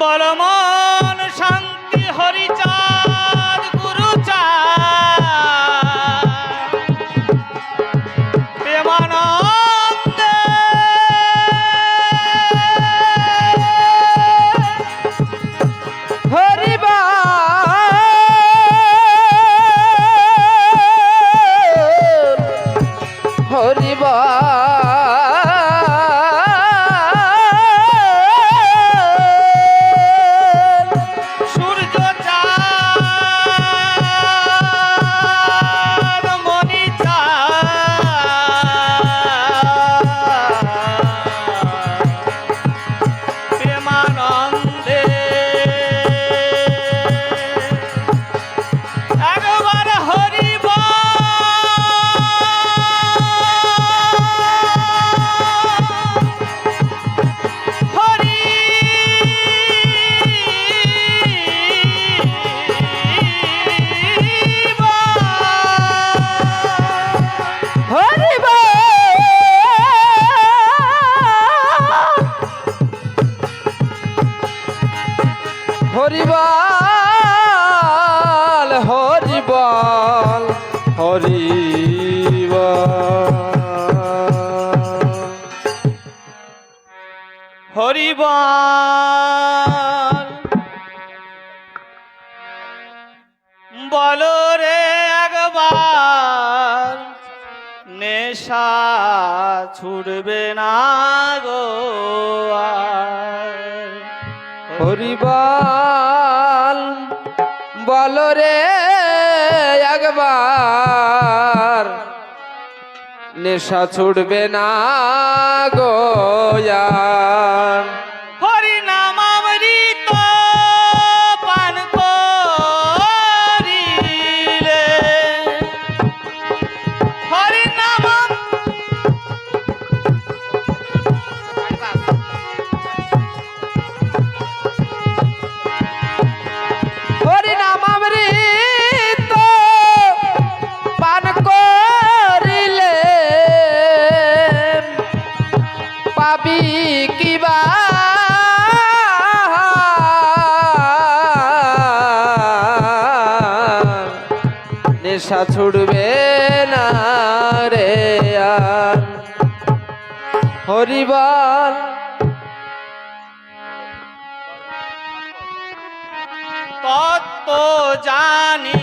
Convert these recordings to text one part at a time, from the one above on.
bağlama হরিবার বল রে একবার, নেশা ছুটবে না গো হরিবাল, বল রে একবার, নেশা ছুটবে না গোয়া কিবা নেশা ছুড়বে না রে আর। হরিবার তত্ত্ব জানি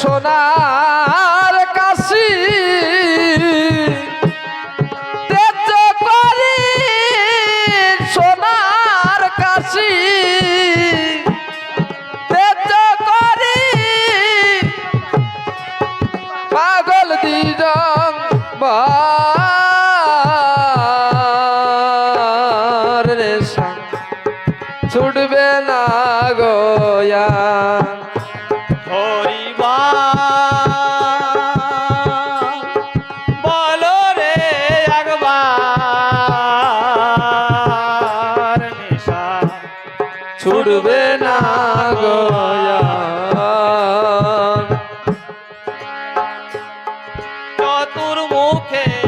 সোনা তোর মুখে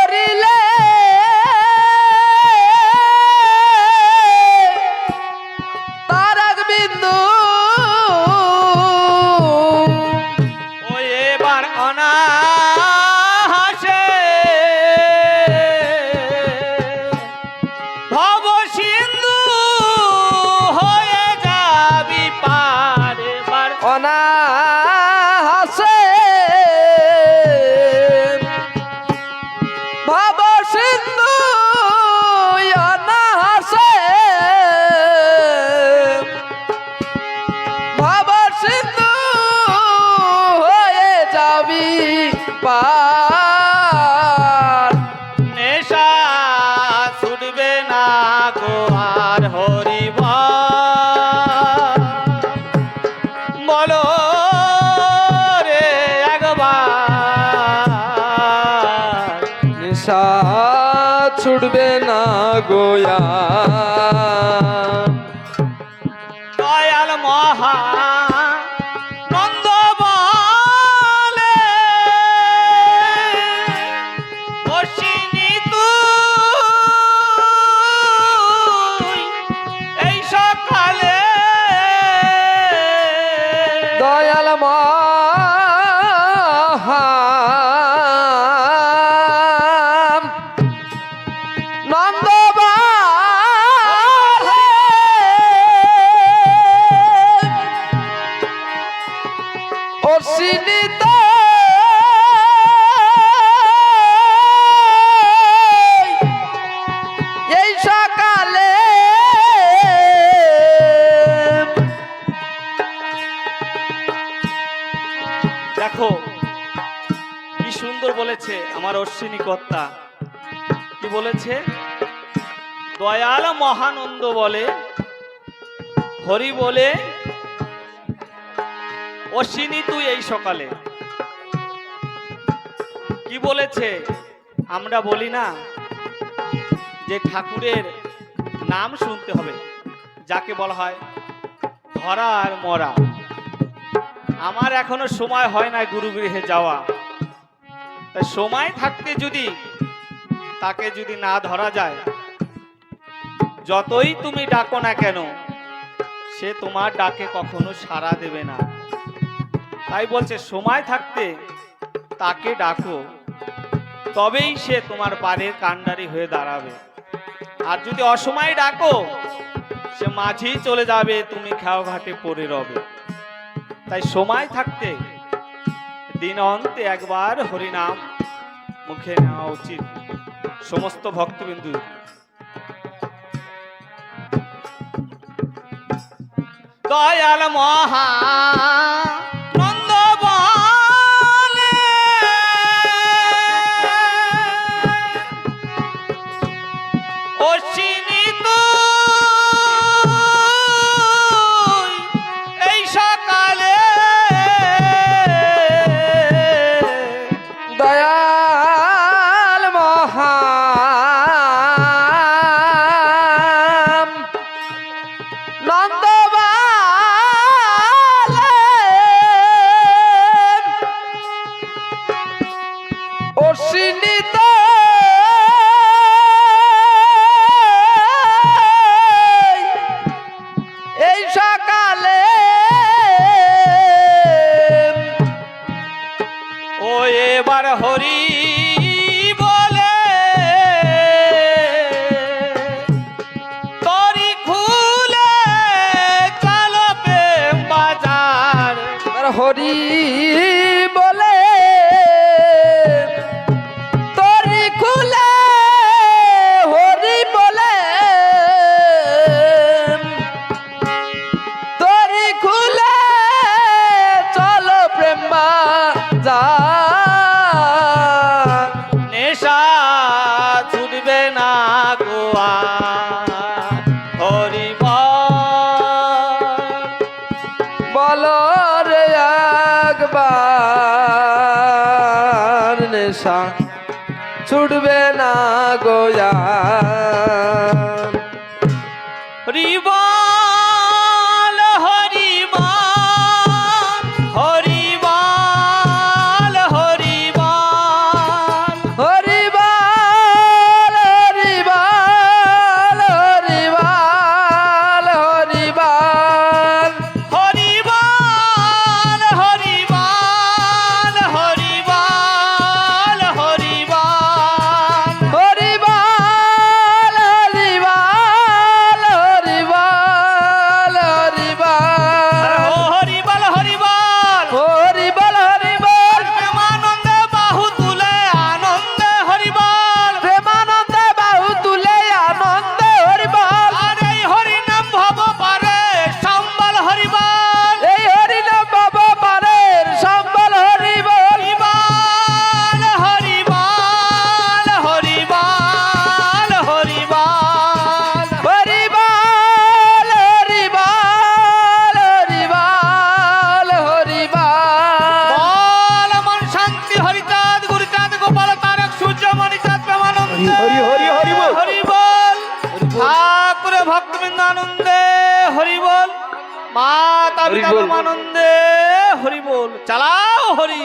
করিলে নিশা ছুটবে না গোয়া সুন্দর বলেছে আমার অশ্বিনী কর্তা। কি বলেছে? দয়াল মহানন্দ বলে, হরি বলে, অশ্বিনী তুই এই সকালে। কি বলেছে? আমরা বলি না যে ঠাকুরের নাম শুনতে হবে, যাকে বলা হয় ধরা আর মরা। আমার এখনও সময় হয় না গুরুগৃহে যাওয়া। সময় থাকতে যদি তাকে যদি না ধরা যায়, যতই তুমি ডাকো না কেন, সে তোমার ডাকে কখনো সাড়া দেবে না। তাই বলছে, সময় থাকতে তাকে ডাকো, তবেই সে তোমার পাড়ের কান্ডারি হয়ে দাঁড়াবে। আর যদি অসময়ে ডাকো, সে মাঝেই চলে যাবে, তুমি খেয়াও ঘাটে পড়ে রবে। তাই সময় থাকতে দিন অন্তে একবার হরিনাম। মুখে নেওয়া উচিত সমস্ত ভক্তবিন্দু। দয়াল মহা হরি বল। আনন্দে হরি বল চালাও হরি